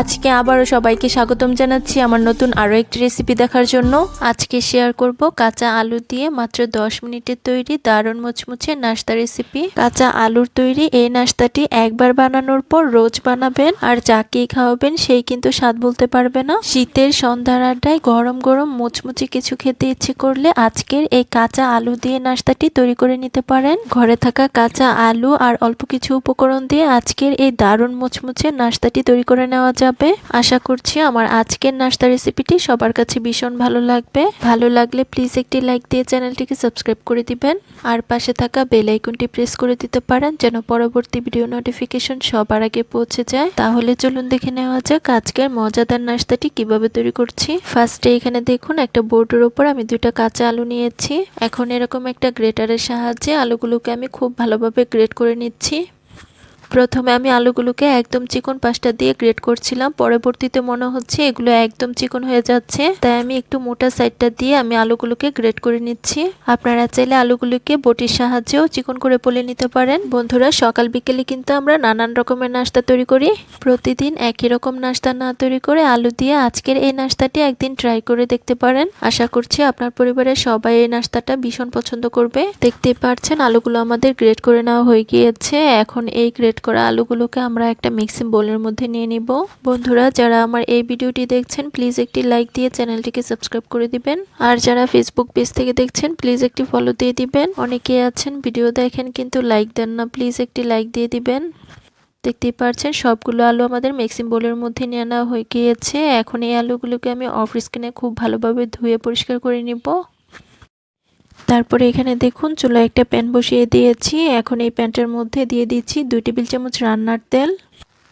আজকে আবারও সবাইকে স্বাগতম জানাচ্ছি আমার নতুন আরও একটি রেসিপি দেখার জন্য। আজকে শেয়ার করব কাঁচা আলু দিয়ে মাত্র 10 মিনিটের তৈরি দারুণ মুচমুচে নাস্তা রেসিপি কাঁচা আলুর তৈরি এই নাস্তাটি একবার বানানোর পর রোজ বানাবেন আর যাকেই খাওয়াবেন সেই কিন্তু স্বাদ বলতে পারবে না। শীতের সন্ধ্যার আড্ডায় গরম গরম মুচমুচে কিছু খেতে ইচ্ছে করলে আজকের এই কাঁচা আলু দিয়ে নাস্তাটি তৈরি করে নিতে পারেন। ঘরে থাকা কাঁচা আলু আর অল্প কিছু উপকরণ দিয়ে আজকের এই দারুণ মুচমুচে নাস্তাটি তৈরি করে নেওয়া যাবে। আশা করছি আমার আজকের নাস্তা রেসিপিটি সবার কাছে ভীষণ ভালো লাগবে। ভালো লাগলে প্লিজ একটি লাইক দিয়ে চ্যানেলটিকে সাবস্ক্রাইব করে দিবেন। আর পাশে থাকা বেল আইকনটি প্রেস করে দিতে পারেন যেন পরবর্তী ভিডিও নোটিফিকেশন সবার আগে পৌঁছে যায়। তাহলে চলুন দেখে নেওয়া যাক আজকের মজাদার নাস্তাটি কীভাবে তৈরি করছি। ফার্স্টে এখানে দেখুন একটা বোর্ডের উপর আমি দুইটা কাঁচা আলু নিয়েছি। এখন এরকম একটা গ্রেটারের সাহায্যে আলুগুলোকে আমি খুব ভালোভাবে গ্রেট করে নিচ্ছি। প্রথমে আমি আলুগুলোকে একদম চিকন পাশটা দিয়ে গ্রেট করছিলাম, পরবর্তীতে মনে হচ্ছে এগুলো একদম চিকন হয়ে যাচ্ছে, তাই আমি একটু মোটা সাইডটা দিয়ে আমি আলুগুলোকে গ্রেট করে নিচ্ছি। আপনারা চাইলে আলুগুলোকে বটির সাহায্যেও চিকন করে বলে নিতে পারেন। বন্ধুরা, সকাল বিকেলে কিন্তু আমরা নানান রকমের নাস্তা তৈরি করি। প্রতিদিন একই রকম নাস্তা না তৈরি করে আলু দিয়ে আজকের এই নাস্তাটি একদিন ট্রাই করে দেখতে পারেন। আশা করছি আপনার পরিবারের সবাই এই নাস্তাটা ভীষণ পছন্দ করবে। দেখতে পারছেন আলুগুলো আমাদের গ্রেট করে নেওয়া হয়ে গিয়েছে। এখন এই গ্রেট করা আলুগুলোকে আমরা একটা মিক্সিং বোলের মধ্যে নিয়ে নিব। বন্ধুরা, যারা আমার এই ভিডিওটি দেখছেন প্লিজ একটি লাইক দিয়ে চ্যানেলটিকে সাবস্ক্রাইব করে দিবেন। আর যারা ফেসবুক পেজ থেকে দেখছেন প্লিজ একটি ফলো দিয়ে দিবেন। অনেকে আছেন ভিডিও দেখেন, কিন্তু লাইক দেন না প্লিজ একটি লাইক দিয়ে দিবেন। দেখতেই পাচ্ছেন সবগুলো আলু আমাদের মিক্সিং বোলের মধ্যে নিয়ে নেওয়া হয়ে গিয়েছে। এখন এই আলুগুলোকে আমি অফ স্ক্রিনে খুব ভালোভাবে ধুয়ে পরিষ্কার করে নিব। তারপরে এখানে দেখুন, চুলায় একটা প্যান বসিয়ে দিয়েছি। এখন এই প্যানটার মধ্যে দিয়ে দিচ্ছি দুই টেবিল চামচ রান্নার তেল।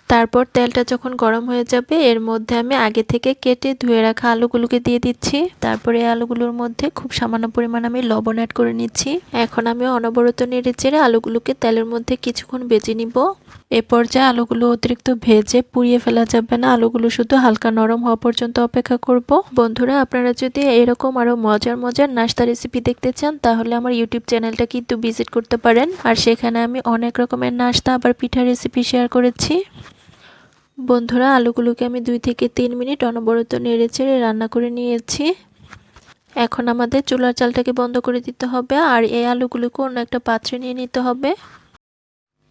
তারপর তেলটা যখন গরম হয়ে যাবে, এর মধ্যে আমি আগে থেকে কেটে ধুয়ে রাখা আলুগুলোকে দিয়ে দিচ্ছি। তারপরে আলুগুলোর মধ্যে খুব সামান্য পরিমাণ আমি লবণ অ্যাড করে নিচ্ছি। এখন আমি অনবরত নেড়ে চেড়ে আলুগুলোকে তেলের মধ্যে কিছুক্ষণ বেজে নিব। এ পর্যায়ে আলুগুলো অতিরিক্ত ভেজে পুড়িয়ে ফেলা যাবে না। আলুগুলো শুধু হালকা নরম হওয়া পর্যন্ত অপেক্ষা করব। বন্ধুরা, আপনারা যদি এরকম আরও মজার মজার নাস্তা রেসিপি দেখতে চান, তাহলে আমার ইউটিউব চ্যানেলটা কিন্তু ভিজিট করতে পারেন। আর সেখানে আমি অনেক রকমের নাস্তা আবার পিঠা রেসিপি শেয়ার করেছি। বন্ধুরা, আলুগুলোকে আমি দুই থেকে তিন মিনিট অনবরত নেড়ে চেড়ে রান্না করে নিয়েছি। এখন আমাদের চুলার চালটাকে বন্ধ করে দিতে হবে। আর এই আলুগুলোকে অন্য একটা পাত্রে নিয়ে নিতে হবে।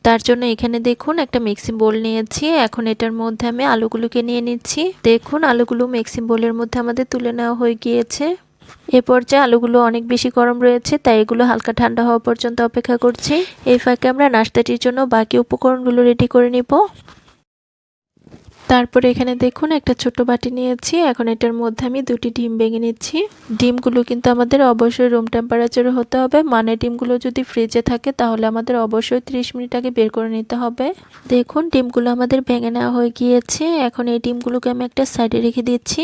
তার জন্য এখানে দেখুন একটা মিক্সিং বোল নিয়েছি। এখন এটার মধ্যে আমি আলুগুলোকে নিয়ে নিচ্ছি। দেখুন আলুগুলো মিক্সিং বোলের মধ্যে আমাদের তুলে নেওয়া হয়ে গিয়েছে। এ পর্যায়ে আলুগুলো অনেক বেশি গরম রয়েছে, তাই এগুলো হালকা ঠান্ডা হওয়া পর্যন্ত অপেক্ষা করছি। এই ফাঁকে আমরা নাস্তাটির জন্য বাকি উপকরণগুলো রেডি করে নিব। তারপরে এখানে দেখুন, একটা ছোট বাটি নিয়েছি। এখন এটার মধ্যে আমি দুটি ডিম ভেঙে নিচ্ছি। ডিমগুলো কিন্তু আমাদের অবশ্যই রুম টেম্পারেচারে হতে হবে। মানে ডিমগুলো যদি ফ্রিজে থাকে, তাহলে আমাদের অবশ্যই 30 মিনিট আগে বের করে নিতে হবে। দেখুন, ডিমগুলো আমাদের ভেঙে নেওয়া হয়ে গিয়েছে। এখন এই ডিমগুলোকে আমি একটা সাইডে রেখে দিচ্ছি।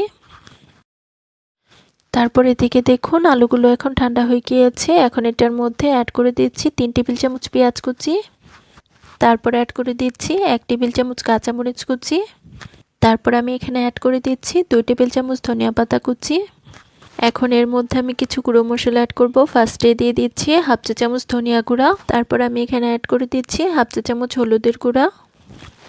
তারপর এদিকে দেখুন, আলুগুলো এখন ঠান্ডা হয়ে গিয়েছে। এখন এটার মধ্যে অ্যাড করে দিচ্ছি তিন টেবিল চামচ পেঁয়াজ কুচি। তারপর অ্যাড করে দিচ্ছি এক টেবিল চামচ কাঁচামরিচ কুচি। তারপর আমি এখানে অ্যাড করে দিচ্ছি দুই টেবিল চামচ ধনিয়া পাতা কুচি। এখন এর মধ্যে আমি কিছু গুঁড়ো মশলা অ্যাড করব। ফার্স্টে দিয়ে দিচ্ছি হাফ চা চামচ ধনিয়া গুঁড়া। তারপর আমি এখানে অ্যাড করে দিচ্ছি হাফ চা চামচ হলুদের গুঁড়া।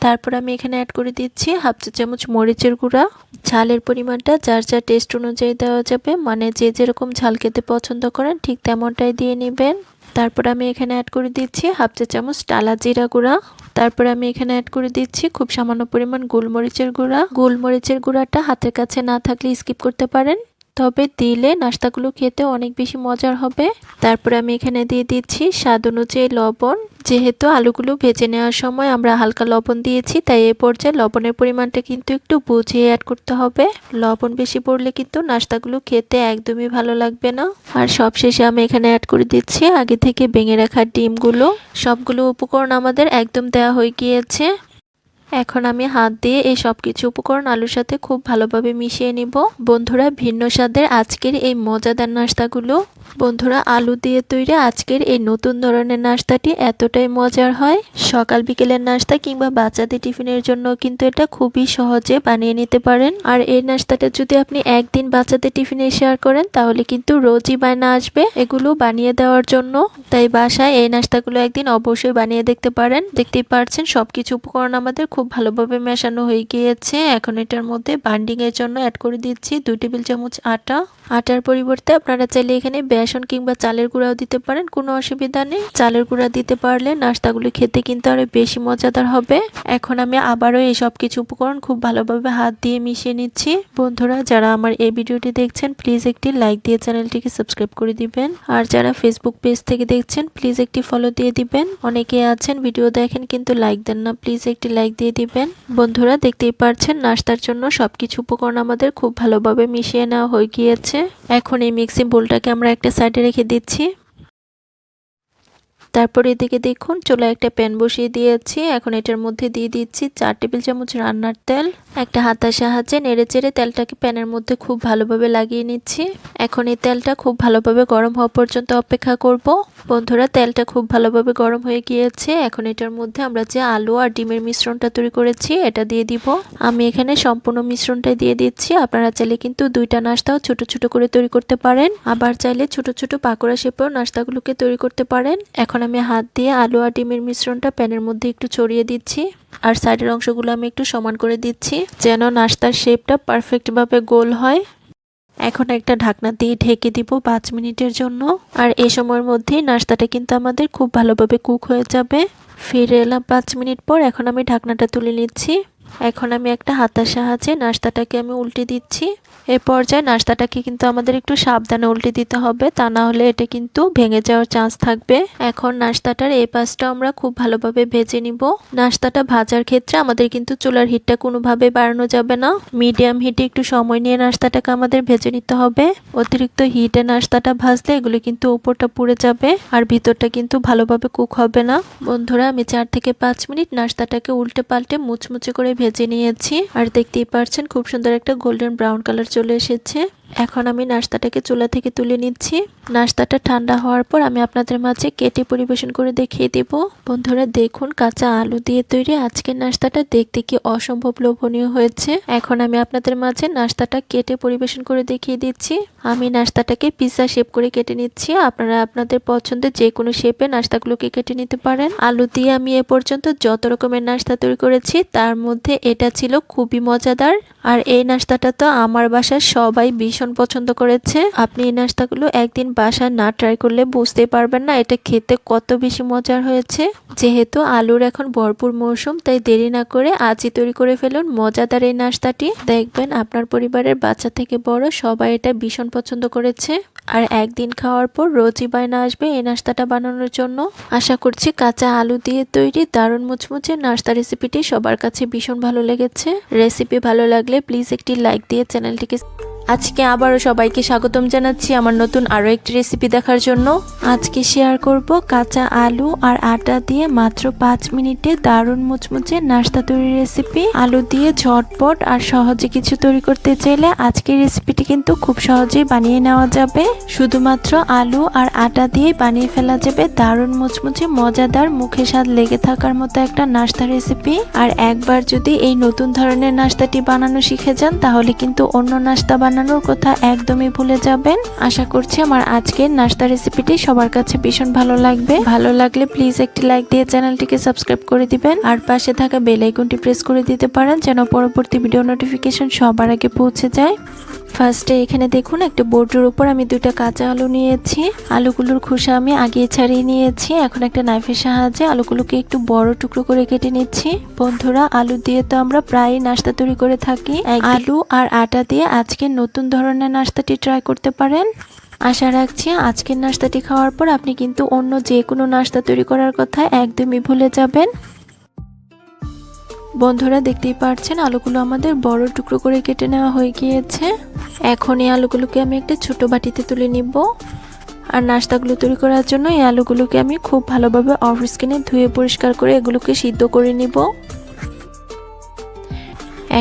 তারপর আমি এখানে অ্যাড করে দিচ্ছি হাফ চা চামচ মরিচের গুঁড়া। ঝালের পরিমাণটা যার যার টেস্ট অনুযায়ী দেওয়া যাবে। মানে যে যেরকম ঝাল খেতে পছন্দ করেন ঠিক তেমনটাই দিয়ে নেবেন। তারপর আমি এখানে অ্যাড করে দিচ্ছি হাফ চা চামচ টালা জিরা গুঁড়া। তারপর আমি এখানে অ্যাড করে দিচ্ছি খুব সামান্য পরিমাণ গোলমরিচের গুঁড়া। গোলমরিচের গুঁড়াটা হাতের কাছে না থাকলে স্কিপ করতে পারেন। তবে দিলে নাস্তাগুলো খেতে অনেক বেশি মজার হবে। তারপরে আমি এখানে দিয়ে দিচ্ছি স্বাদ অনুযায়ী লবণ। যেহেতু আলুগুলো ভেজে নেওয়ার সময় আমরা হালকা লবণ দিয়েছি, তাই এ পর্যায়ে লবণের পরিমাণটা কিন্তু একটু বুঝিয়ে অ্যাড করতে হবে। লবণ বেশি পড়লে কিন্তু নাস্তাগুলো খেতে একদমই ভালো লাগবে না। আর সবশেষে আমি এখানে অ্যাড করে দিচ্ছি আগে থেকে ভেঙে রাখা ডিমগুলো। সবগুলো উপকরণ আমাদের একদম দেওয়া হয়ে গিয়েছে। এখন আমি হাত দিয়ে এই সব কিছু উপকরণ আলুর সাথে খুব ভালোভাবে মিশিয়ে নিব। বন্ধুরা, ভিন্ন স্বাদের আজকের এই মজাদার নাস্তাগুলো বন্ধুরা, আলু দিয়ে তৈরি আজকের এই নতুন ধরনের নাস্তাটি এতটাই মজার হয়। সকাল বিকেলের নাস্তা কিংবা বাচ্চাদের টিফিনের জন্য কিন্তু এটা খুবই সহজে বানিয়ে নিতে পারেন। আর এই নাস্তাটা যদি আপনি একদিন বাচ্চাদের টিফিনে শেয়ার করেন, তাহলে কিন্তু রোজই বায়না আসবে এগুলো বানিয়ে দেওয়ার জন্য। তাই বাসায় এই নাস্তাগুলো একদিন অবশ্যই বানিয়ে দেখতে পারেন। দেখতেই পারছেন, সবকিছু উপকরণ আমাদের খুব ভালোভাবে মেশানো হয়ে গিয়েছে। এখন এটার মধ্যে বান্ডিং এর জন্য অ্যাড করে দিচ্ছি দুই টেবিল চামচ আটা। আটার পরিবর্তে আপনারা চাইলে এখানে বেসন কিংবা চালের গুঁড়াও দিতে পারেন, কোনো অসুবিধা নেই। চালের গুঁড়া দিতে পারলে নাস্তাগুলি খেতে কিন্তু আরও বেশি মজাদার হবে। এখন আমি আবারও এই সব কিছু উপকরণ খুব ভালোভাবে হাত দিয়ে মিশিয়ে নিচ্ছি। বন্ধুরা, যারা আমার এই ভিডিওটি দেখছেন, প্লিজ একটি লাইক দিয়ে চ্যানেলটিকে সাবস্ক্রাইব করে দিবেন। আর যারা ফেসবুক পেজ থেকে দেখছেন, প্লিজ একটি ফলো দিয়ে দিবেন। অনেকে আছেন, ভিডিও দেখেন কিন্তু লাইক দেন না, প্লিজ একটি লাইক দিয়ে দিবেন। বন্ধুরা, দেখতেই পারছেন, নাস্তার জন্য সবকিছু উপকরণ আমাদের খুব ভালোভাবে মিশিয়ে নেওয়া হয়ে গিয়েছে। এখন এই মিক্সিং বোলটাকে আমরা সাইডে রেখে দিচ্ছি। তারপর এদিকে দেখুন, চুলায় একটা প্যান বসিয়ে দিয়েছি। এখন এটার মধ্যে দিয়ে দিচ্ছি চার টেবিল চামচ রান্নার তেল, একটা হাতার সাহায্যে নেড়ে চেড়ে তেলটাকে প্যানের মধ্যে খুব ভালোভাবে লাগিয়ে নিচ্ছি। এখন এই তেলটা খুব ভালোভাবে গরম হওয়া পর্যন্ত অপেক্ষা করব। বন্ধুরা, তেলটা খুব ভালোভাবে গরম হয়ে গিয়েছে। এখন এটার মধ্যে আমরা যে আলু আর ডিমের মিশ্রণটা তৈরি করেছি, এটা দিয়ে দিব। আমি এখানে সম্পূর্ণ মিশ্রণটা দিয়ে দিচ্ছি। আপনারা চাইলে কিন্তু দুইটা নাস্তাও ছোট ছোট করে তৈরি করতে পারেন। আবার চাইলে ছোট ছোট পাকোড়া শেপেও নাস্তাগুলোকে তৈরি করতে পারেন। এখন আমি হাত দিয়ে আলু আর ডিমের মিশ্রণটা প্যানের মধ্যে একটু ছড়িয়ে দিচ্ছি আর সাইডের অংশগুলো আমি একটু সমান করে দিচ্ছি যেন নাস্তার শেপটা পারফেক্টভাবে গোল হয়। এখন একটা ঢাকনা দিয়ে ঢেকে দিব পাঁচ মিনিটের জন্য। আর এই সময়ের মধ্যেই নাস্তাটা কিন্তু আমাদের খুব ভালোভাবে কুক হয়ে যাবে। ফিরে এলাম পাঁচ মিনিট পর, এখন আমি ঢাকনাটা তুলে নিচ্ছি। এখন আমি একটা হাতার সাহায্যে নাস্তাটাকে আমি উল্টে দিচ্ছি। এ পর্যায়ে নাস্তাটাকে কিন্তু আমাদের একটু সাবধানে উল্টে দিতে হবে, তা না হলে এটা কিন্তু ভেঙে যাওয়ার চান্স থাকবে। এখন নাস্তাটার এই পাশটা আমরা খুব ভালোভাবে ভেজে নিব। নাস্তাটা ভাজার ক্ষেত্রে আমাদের কিন্তু চুলার হিটটা কোনোভাবে বাড়ানো যাবে না। মিডিয়াম হিটে একটু সময় নিয়ে নাস্তাটাকে আমাদের ভেজে নিতে হবে। অতিরিক্ত হিটে নাস্তাটা ভাজলে এগুলো কিন্তু উপরটা পুড়ে যাবে আর ভিতরটা কিন্তু ভালোভাবে কুক হবে না। বন্ধুরা, আমি চার থেকে পাঁচ মিনিট নাস্তাটাকে উল্টে পাল্টে মুচমুচে করে ভেজে নিয়েছি। আর দেখতেই পারছেন খুব সুন্দর একটা গোল্ডেন ব্রাউন কালার চলে এসেছে। এখন আমি নাস্তাটাকে চুলা থেকে তুলে নিচ্ছি। নাস্তাটা ঠান্ডা হওয়ার পর আমি আপনাদের মাঝে কেটে পরিবেশন করে দেখিয়ে দেব। বন্ধুরা, দেখুন কাঁচা আলু দিয়ে তৈরি আজকের নাস্তাটা দেখতে কি অসম্ভব লোভনীয় হয়েছে। এখন আমি আপনাদের মাঝে নাস্তাটা কেটে পরিবেশন করে দেখিয়ে দিচ্ছি। আমি নাস্তাটাকে পিৎজা শেপ করে কেটে নিচ্ছি। আপনারা আপনাদের পছন্দের যে কোনো শেপে নাস্তাগুলোকে কেটে নিতে পারেন। আলু দিয়ে আমি এ পর্যন্ত যত রকমের নাস্তা তৈরি করেছি, তার মধ্যে এটা ছিল খুবই মজাদার। আর এই নাস্তাটা তো আমার বাসার সবাই ভীষণ পছন্দ করেছে। আপনি এই নাস্তাগুলো একদিন বাসায় না ট্রাই করলে বুঝতে পারবেন না, এটা খেতে কত বেশি মজার হয়েছে। যেহেতু আলুর এখন ভরপুর মৌসুম, তাই দেরি না করে আজই তৈরি করে ফেলুন মজাদার এই নাস্তাটি। দেখবেন আপনার পরিবারের বাচ্চা থেকে বড় সবাই এটা ভীষণ পছন্দ করেছে। আর একদিন খাওয়ার পর রোজই বায়না আসবে এই নাস্তাটা বানানোর জন্য। আশা করছি কাঁচা আলু দিয়ে তৈরি দারুণ মুচমুচে নাস্তা রেসিপিটি সবার কাছে ভীষণ ভালো লেগেছে। রেসিপি ভালো লাগলে প্লিজ একটি লাইক দিয়ে চ্যানেলটিকে আজকে আবারও সবাইকে স্বাগতম জানাচ্ছি আমার নতুন আরও একটি রেসিপি দেখার জন্য। আজকে শেয়ার করব কাঁচা আলু আর আটা দিয়ে মাত্র পাঁচ মিনিটে দারুণ মুচমুচে নাস্তা তৈরির রেসিপি আলু দিয়ে ঝটপট আর সহজে কিছু তৈরি করতে চাইলে আজকের রেসিপিটি কিন্তু খুব সহজেই বানিয়ে নেওয়া যাবে। শুধুমাত্র আলু আর আটা দিয়ে বানিয়ে ফেলা যাবে দারুণ মুচমুচে মজাদার মুখে স্বাদ লেগে থাকার মতো একটা নাস্তা রেসিপি আর একবার যদি এই নতুন ধরনের নাস্তাটি বানানো শিখে যান তাহলে কিন্তু অন্য নাস্তা বানানোর কথা একদমই ভুলে যাবেন। আশা করছি আমার আজকের নাস্তা রেসিপিটি সবার কাছে ভীষণ ভালো লাগবে। ভালো লাগলে প্লিজ একটি লাইক দিয়ে চ্যানেলটিকে সাবস্ক্রাইব করে দিবেন। আর পাশে থাকা বেল আইকনটি প্রেস করে দিতে পারেন যেন পরবর্তী ভিডিও নোটিফিকেশন সবার আগে পৌঁছে যায়। ফার্স্টে এখানে দেখুন একটা বোর্ডের উপর আমি দুইটা কাঁচা আলু নিয়েছি। আলুগুলোর খোসা আমি আগে ছাড়িয়ে নিয়েছি। এখন একটা নাইফের সাহায্যে আলুগুলোকে একটু বড় টুকরো করে কেটে নিচ্ছি। বন্ধুরা আলু দিয়ে তো আমরা প্রায় নাস্তা তৈরি করে থাকি। আলু আর আটা দিয়ে আজকে নতুন ধরনের নাস্তাটি ট্রাই করতে পারেন। আশা রাখছি আজকের নাস্তাটি খাওয়ার পর আপনি কিন্তু অন্য যে কোনো নাস্তা তৈরি করার কথা একদমই ভুলে যাবেন। বন্ধুরা দেখতেই পারছেন, আলুগুলো আমাদের বড় টুকরো করে কেটে নেওয়া হয়ে গিয়েছে। এখন এই আলুগুলোকে আমি একটা ছোট বাটিতে তুলে নিব। আর নাস্তাগুলো তৈরি করার জন্য এই আলুগুলোকে আমি খুব ভালোভাবে অফ স্কিনে ধুয়ে পরিষ্কার করে এগুলোকে সিদ্ধ করে নিব।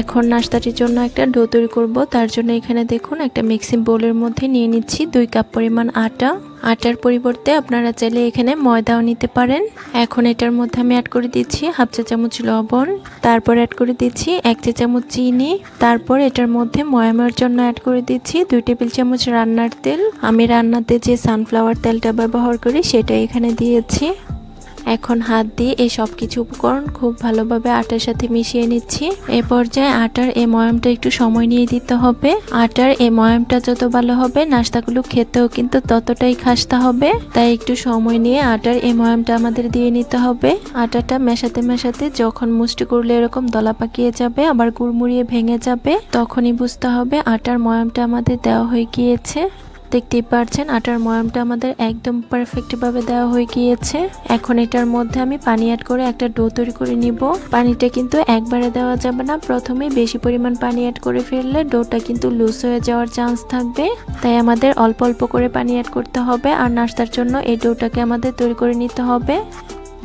এখন নাস্তাটির জন্য একটা ডো তৈরি করব। তার জন্য এখানে দেখুন, একটা মিক্সিং বোলের মধ্যে নিয়ে নিচ্ছি দুই কাপ পরিমাণ আটা। আটার পরিবর্তে আপনারা চাইলে এখানে ময়দাও নিতে পারেন। এখন এটার মধ্যে আমি অ্যাড করে দিচ্ছি হাফ চা চামচ লবণ। তারপর অ্যাড করে দিচ্ছি এক চা চামচ চিনি। তারপর এটার মধ্যে ময়ামের জন্য অ্যাড করে দিচ্ছি দুই টেবিল চামচ রান্নার তেল। আমি রান্নাতে যে সানফ্লাওয়ার তেলটা ব্যবহার করি সেটা এখানে দিয়েছি। এখন হাত দিয়ে এই সব কিছু উপকরণ খুব ভালোভাবে আটার সাথে মিশিয়ে নিচ্ছি। এ পর্যায়ে আটার এই ময়ামটা একটু সময় নিয়ে দিতে হবে। আটার এই ময়ামটা যত ভালো হবে, নাস্তাগুলো খেতেও কিন্তু ততটাই খাসতে হবে। তাই একটু সময় নিয়ে আটার এই ময়ামটা আমাদের দিয়ে নিতে হবে। আটাটা মেশাতে মেশাতে যখন মুষ্টি করলে এরকম দলা পাকিয়ে যাবে, আবার গুড়মুড়িয়ে ভেঙে যাবে, তখনই বুঝতে হবে আটার ময়ামটা আমাদের দেওয়া হয়ে গিয়েছে। দেখতেই পারছেন, আটার ময়ামটা আমাদের একদম পারফেক্টভাবে দেওয়া হয়ে গিয়েছে। এখন এটার মধ্যে আমি পানি অ্যাড করে একটা ডো তৈরি করে নিব। পানিটা কিন্তু একবারে দেওয়া যাবে না। প্রথমে বেশি পরিমাণ পানি অ্যাড করে ফেললে ডোটা কিন্তু লুজ হয়ে যাওয়ার চান্স থাকবে। তাই আমাদের অল্প অল্প করে পানি অ্যাড করতে হবে। আর নাস্তার জন্য এই ডোটাকে আমাদের তৈরি করে নিতে হবে।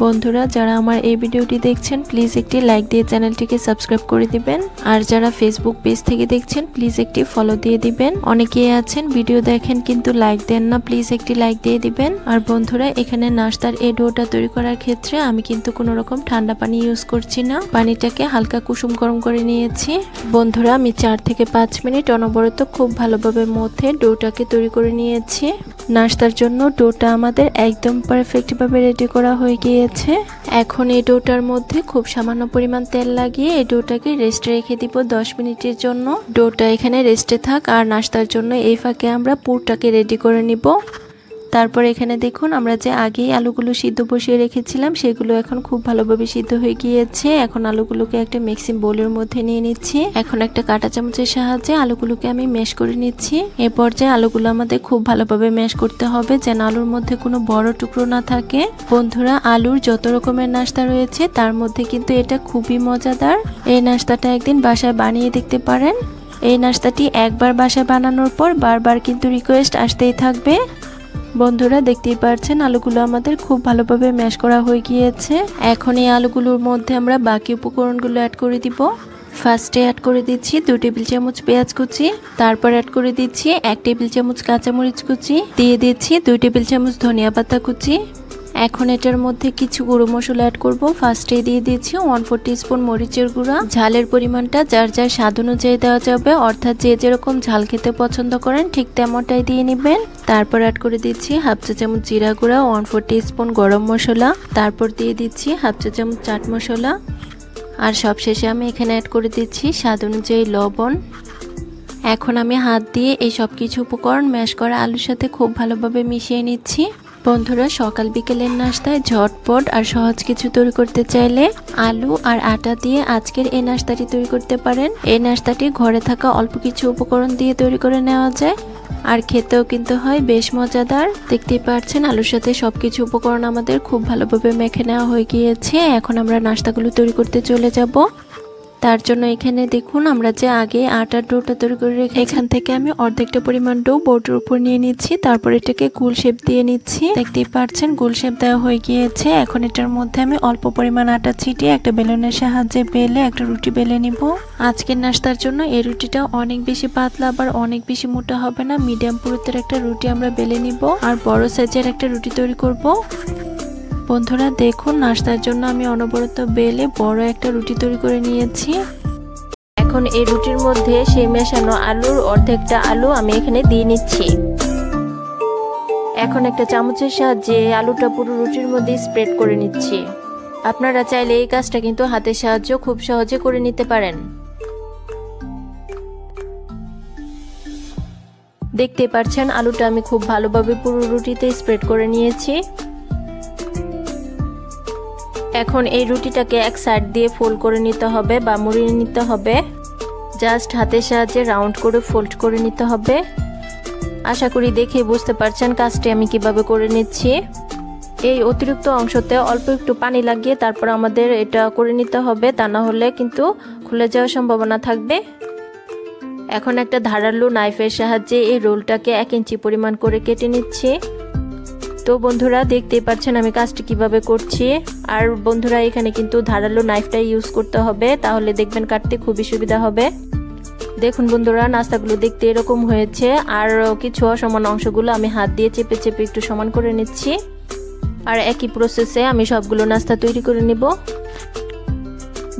বন্ধুরা, যারা আমার এই ভিডিওটি দেখছেন প্লিজ একটি লাইক দিয়ে চ্যানেলটিকে সাবস্ক্রাইব করে দিবেন। আর যারা ফেসবুক পেজ থেকে দেখছেন প্লিজ একটি ফলো দিয়ে দিবেন। অনেকেই আছেন ভিডিও দেখেন কিন্তু লাইক দেন না প্লিজ একটি লাইক দিয়ে দিবেন। আর বন্ধুরা, এখানে নাস্তার এই ডোটা তৈরি করার ক্ষেত্রে আমি কিন্তু কোনো রকম ঠান্ডা পানি ইউজ করছি না। পানিটাকে হালকা কুসুম গরম করে নিয়েছি। বন্ধুরা, আমি চার থেকে পাঁচ মিনিট অনবরত খুব ভালোভাবে মধ্যে ডোটাকে তৈরি করে নিয়েছি। নাস্তার জন্য ডোটা আমাদের একদম পারফেক্টভাবে রেডি করা হয়ে গিয়েছে। এখন এই ডোটার মধ্যে খুব সামান্য পরিমাণ তেল লাগিয়ে এই ডোটাকে রেস্টে রেখে দিব দশ মিনিটের জন্য। ডোটা এখানে রেস্টে থাক আর নাস্তার জন্য এই ফাঁকে আমরা পুরটাকে রেডি করে নিব। তারপর এখানে দেখুন, আমরা যে আগেই আলুগুলো সিদ্ধ বসিয়ে রেখেছিলাম, সেগুলো এখন খুব ভালোভাবে সিদ্ধ হয়ে গিয়েছে। এখন আলুগুলোকে একটা মিক্সিং বোলের মধ্যে নিয়ে নিচ্ছি। এখন একটা কাঁটা চামচের সাহায্যে আলুগুলোকে আমি ম্যাশ করে নিচ্ছি। এ পর্যায়ে আলুগুলো আমাদের খুব ভালোভাবে ম্যাশ করতে হবে, যেন আলুর মধ্যে কোনো বড় টুকরো না থাকে। বন্ধুরা, আলুর যত রকমের নাস্তা রয়েছে, তার মধ্যে কিন্তু এটা খুবই মজাদার। এই নাস্তাটা একদিন বাসায় বানিয়ে দেখতে পারেন। এই নাস্তাটি একবার বাসায় বানানোর পর বারবার কিন্তু রিকোয়েস্ট আসতেই থাকবে। বন্ধুরা, দেখতেই পাচ্ছেন আলুগুলো আমাদের খুব ভালোভাবে ম্যাশ করা হয়ে গিয়েছে। এখন এই আলুগুলোর মধ্যে আমরা বাকি উপকরণগুলো অ্যাড করে দিব। ফার্স্টে অ্যাড করে দিচ্ছি দু টেবিল চামচ পেঁয়াজ কুচি, তারপর অ্যাড করে দিচ্ছি এক টেবিল চামচ কাঁচামরিচ কুচি, দিয়ে দিচ্ছি দুই টেবিল চামচ ধনিয়া পাতা কুচি এখন এটার মধ্যে কিছু গুঁড়ো মশলা অ্যাড করব। ফার্স্টে দিয়ে দিচ্ছি ওয়ান ফোর স্পুন মরিচের গুঁড়া। ঝালের পরিমাণটা যার যার স্বাদ অনুযায়ী দেওয়া যাবে, অর্থাৎ যে যেরকম ঝাল খেতে পছন্দ করেন ঠিক তেমনটাই দিয়ে নেবেন। তারপর অ্যাড করে দিচ্ছি হাফ চা চামচ জিরা গুঁড়া ওয়ান ফোর স্পুন গরম মশলা। তারপর দিয়ে দিচ্ছি হাফ চা চামচ চাট মশলা। আর সবশেষে আমি এখানে অ্যাড করে দিচ্ছি স্বাদ অনুযায়ী লবণ। এখন আমি হাত দিয়ে এই সব কিছু উপকরণ ম্যাশ করা আলুর সাথে খুব ভালোভাবে মিশিয়ে নিচ্ছি। বন্ধুরা, সকাল বিকেলের নাস্তায় ঝটপট আর সহজ কিছু তৈরি করতে চাইলে আলু আর আটা দিয়ে আজকের এই নাস্তাটি তৈরি করতে পারেন। এই নাস্তাটি ঘরে থাকা অল্প কিছু উপকরণ দিয়ে তৈরি করে নেওয়া যায়। আর খেতেও কিন্তু হয় বেশ মজাদার। দেখতেই পাচ্ছেন, আলুর সাথে সবকিছু উপকরণ আমাদের খুব ভালোভাবে মেখে নেওয়া হয়ে গিয়েছে। এখন আমরা নাস্তাগুলো তৈরি করতে চলে যাব। তার জন্য এখানে দেখুন, আমরা যে আগে আটার ডোটা তৈরি করে রেখে এখান থেকে আমি অর্ধেকটা পরিমাণ ডো বোর্ডের উপর নিয়ে নিচ্ছি, তারপর এটাকে গোল শেপ দিয়ে নিচ্ছি। দেখতেই পাচ্ছেন, গোল শেপ দেওয়া হয়ে গিয়েছে। এখন এটার মধ্যে আমি অল্প পরিমাণ আটা ছিটিয়ে একটা বেলুনের সাহায্যে বেলে একটা রুটি বেলে নিব। আজকের নাস্তার জন্য এই রুটিটা অনেক বেশি পাতলা আবার অনেক বেশি মোটা হবে না। মিডিয়াম পুরুত্বের একটা রুটি আমরা বেলে নিব, আর বড় সাইজের একটা রুটি তৈরি করব। বন্ধুরা, দেখুন, নাস্তার জন্য আমি অনবরত বেলে বড় একটা রুটি তৈরি করে নিয়েছি। এখন এই রুটির মধ্যে সেই মেশানো আলুর অর্ধেকটা আলু আমি এখানে দিয়ে নিচ্ছি। এখন একটা চামচের সাহায্যে আলুটা পুরো রুটির মধ্যে স্প্রেড করে নিচ্ছি। আপনারা চাইলে এই কাজটা কিন্তু হাতের সাহায্য খুব সহজে করে নিতে পারেন। দেখতে পাচ্ছেন, আলুটা আমি খুব ভালোভাবে পুরো রুটিতে স্প্রেড করে নিয়েছি। এখন এই রুটিটাকে এক সাইড দিয়ে ফোল্ড করে নিতে হবে বা মুড়িয়ে নিতে হবে। জাস্ট হাতের সাহায্যে রাউন্ড করে ফোল্ড করে নিতে হবে। আশা করি দেখে বুঝতে পারছেন কাজটি আমি কীভাবে করে নিচ্ছি। এই অতিরিক্ত অংশতে অল্প একটু পানি লাগিয়ে তারপর আমাদের এটা করে নিতে হবে, তা না হলে কিন্তু খুলে যাওয়ার সম্ভাবনা থাকবে। এখন একটা ধারালো নাইফের সাহায্যে এই রোলটাকে এক ইঞ্চি পরিমাণ করে কেটে নিচ্ছি। তো বন্ধুরা দেখতেই পাচ্ছেন আমি কাজটি কীভাবে করছি। আর বন্ধুরা এখানে কিন্তু ধারালো নাইফটাই ইউজ করতে হবে, তাহলে দেখবেন কাটতে খুবই সুবিধা হবে। দেখুন বন্ধুরা, নাস্তাগুলো দেখতে এরকম হয়েছে। আর কিছু অসমান অংশগুলো আমি হাত দিয়ে চেপে চেপে একটু সমান করে নিচ্ছি। আর একই প্রসেসে আমি সবগুলো নাস্তা তৈরি করে নিব।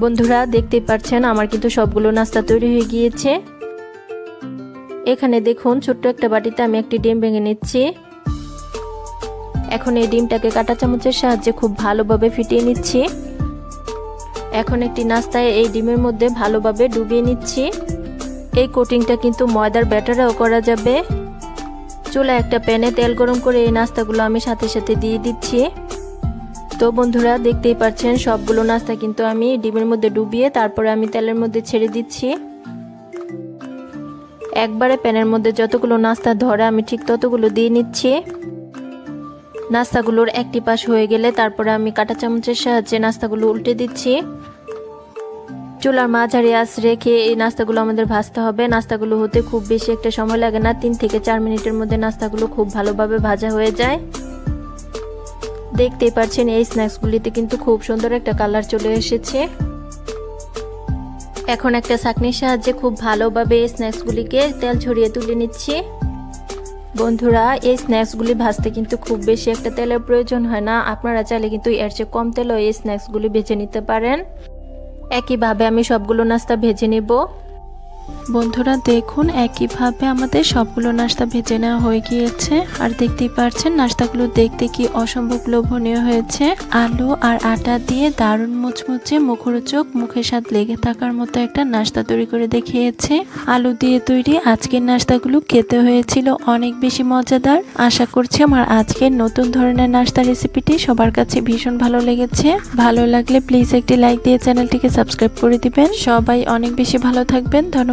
বন্ধুরা, দেখতেই পাচ্ছেন আমার কিন্তু সবগুলো নাস্তা তৈরি হয়ে গিয়েছে। এখানে দেখুন, ছোট্ট একটা বাটিতে আমি একটি ডিম ভেঙে নিচ্ছি। এখন এই ডিমটাকে কাটা চামচের সাহায্যে খুব ভালোভাবে ফিটিয়ে নিচ্ছি। এখন একটি নাস্তায় এই ডিমের মধ্যে ভালোভাবে ডুবিয়ে নিচ্ছি। এই কোটিংটা কিন্তু ময়দার ব্যাটারেও করা যাবে। চুলা একটা প্যানে তেল গরম করে এই নাস্তাগুলো আমি সাথে সাথে দিয়ে দিচ্ছি। তো বন্ধুরা, দেখতেই পাচ্ছেন, সবগুলো নাস্তা কিন্তু আমি ডিমের মধ্যে ডুবিয়ে তারপরে আমি তেলের মধ্যে ছেড়ে দিচ্ছি। একবারে প্যানের মধ্যে যতগুলো নাস্তা ধরে আমি ঠিক ততগুলো দিয়ে নিচ্ছি। নাস্তাগুলোর একটি পাশ হয়ে গেলে তারপরে আমি কাঁটা চামচের সাহায্যে নাস্তাগুলো উল্টে দিচ্ছি। চুলার মাঝারি আঁচ রেখে এই নাস্তাগুলো আমাদের ভাজতে হবে। নাস্তাগুলো হতে খুব বেশি একটা সময় লাগে না। তিন থেকে চার মিনিটের মধ্যে নাস্তাগুলো খুব ভালোভাবে ভাজা হয়ে যায়। দেখতেই পাচ্ছেন, এই স্ন্যাক্সগুলিতে কিন্তু খুব সুন্দর একটা কালার চলে এসেছে। এখন একটা ছাকনির সাহায্যে খুব ভালোভাবে এই স্ন্যাক্সগুলিকে তেল ছড়িয়ে তুলে নিচ্ছি। বন্ধুরা, এই স্ন্যাক্সগুলি ভাজতে কিন্তু খুব বেশি একটা তেলের প্রয়োজন হয় না। আপনারা চাইলে কিন্তু এর চেয়ে কম তেলেও এই স্ন্যাক্সগুলি ভেজে নিতে পারেন। একইভাবে আমি সবগুলো নাস্তা ভেজে নেব। বন্ধুরা, দেখুন একইভাবে আমাদের সবগুলো নাস্তা ভেজে নেওয়া হয়ে গিয়েছে। আর দেখতেই পাচ্ছেন, নাস্তাগুলো দেখতে কি অসম্ভব লোভনীয় হয়েছে। আলু আর আটা দিয়ে দারুণ মুচমুচে, মুখরোচক, মুখের স্বাদ লেগে থাকার মতো একটা নাস্তা তৈরি করে দেখিয়েছে। আলু দিয়ে তৈরি আজকের নাস্তাগুলো খেতে হয়েছিল অনেক বেশি মজাদার। আশা করছি আমার আজকের নতুন ধরনের নাস্তা রেসিপিটি সবার কাছে ভীষণ ভালো লেগেছে। ভালো লাগলে প্লিজ একটি লাইক দিয়ে চ্যানেলটিকে সাবস্ক্রাইব করে দিবেন। সবাই অনেক বেশি ভালো থাকবেন।